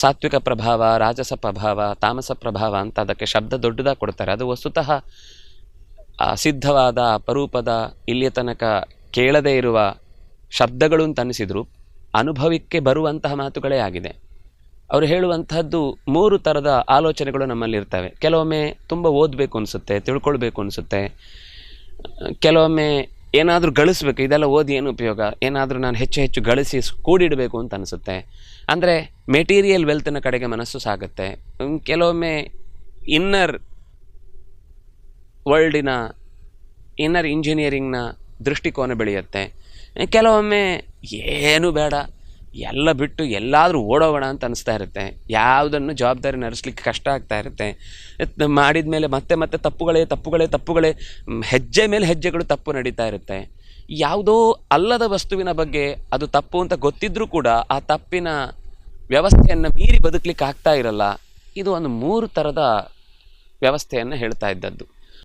ಸಾತ್ವಿಕ ಪ್ರಭಾವ, ರಾಜಸ ಪ್ರಭಾವ, ತಾಮಸ ಪ್ರಭಾವ ಅಂತ ಅದಕ್ಕೆ ಶಬ್ದ ದೊಡ್ಡದಾಗಿ ಕೊಡ್ತಾರೆ. ಅದು ವಸ್ತುತಃ ಅಸಿದ್ಧವಾದ ಅಪರೂಪದ, ಇಲ್ಲಿಯ ತನಕ ಕೇಳದೇ ಇರುವ ಶಬ್ದಗಳು ಅಂತ ಅನಿಸಿದ್ರು. ಅನುಭವಕ್ಕೆ ಬರುವಂತಹ ಮಾತುಗಳೇ ಆಗಿದೆ. ಅವರು ಹೇಳುವಂತಹದ್ದು ಮೂರು ಥರದ ಆಲೋಚನೆಗಳು ನಮ್ಮಲ್ಲಿರ್ತವೆ. ಕೆಲವೊಮ್ಮೆ ತುಂಬ ಓದಬೇಕು ಅನಿಸುತ್ತೆ, ತಿಳ್ಕೊಳ್ಬೇಕು ಅನಿಸುತ್ತೆ. ಕೆಲವೊಮ್ಮೆ ಏನಾದರೂ ಗಳಿಸ್ಬೇಕು, ಇದೆಲ್ಲ ಓದಿ ಏನು ಉಪಯೋಗ? ಏನಾದರೂ ನಾನು ಹೆಚ್ಚು ಹೆಚ್ಚು ಗಳಿಸಿ ಕೂಡಿಡಬೇಕು ಅಂತ ಅನಿಸುತ್ತೆ. ಅಂದರೆ ಮೆಟೀರಿಯಲ್ ವೆಲ್ತ್ನ ಕಡೆಗೆ ಮನಸ್ಸು ಸಾಗುತ್ತೆ. ಕೆಲವೊಮ್ಮೆ ಇನ್ನರ್ ವರ್ಲ್ಡಿನ ಇನ್ನರ್ ಇಂಜಿನಿಯರಿಂಗ್ನ ದೃಷ್ಟಿಕೋನ ಬೆಳೆಯುತ್ತೆ. ಕೆಲವೊಮ್ಮೆ ಏನು ಬೇಡ. ಎಲ್ಲ ಬಿಟ್ಟು ಎಲ್ಲಾದರೂ ಓಡೋಗೋಣ ಅಂತ ಅನಿಸ್ತಾ ಇರುತ್ತೆ. ಯಾವುದನ್ನು ಜವಾಬ್ದಾರಿ ನಡೆಸ್ಲಿಕ್ಕೆ ಕಷ್ಟ ಆಗ್ತಾ ಇರುತ್ತೆ. ಮಾಡಿದ ಮೇಲೆ ಮತ್ತೆ ಮತ್ತೆ ತಪ್ಪುಗಳೇ ತಪ್ಪುಗಳೇ ತಪ್ಪುಗಳೇ ಹೆಜ್ಜೆ ಮೇಲೆ ಹೆಜ್ಜೆಗಳು ತಪ್ಪು ನಡೀತಾ ಇರುತ್ತೆ. ಯಾವುದೋ ಅಲ್ಲದ ವಸ್ತುವಿನ ಬಗ್ಗೆ ಅದು ತಪ್ಪು ಅಂತ ಗೊತ್ತಿದ್ರೂ ಕೂಡ ಆ ತಪ್ಪಿನ ವ್ಯವಸ್ಥೆಯನ್ನು ಮೀರಿ ಬದುಕಲಿಕ್ಕೆ ಆಗ್ತಾ ಇರಲ್ಲ. ಇದು ಒಂದು ಮೂರು ಥರದ ವ್ಯವಸ್ಥೆಯನ್ನು ಹೇಳ್ತಾ ಇದ್ದದ್ದು.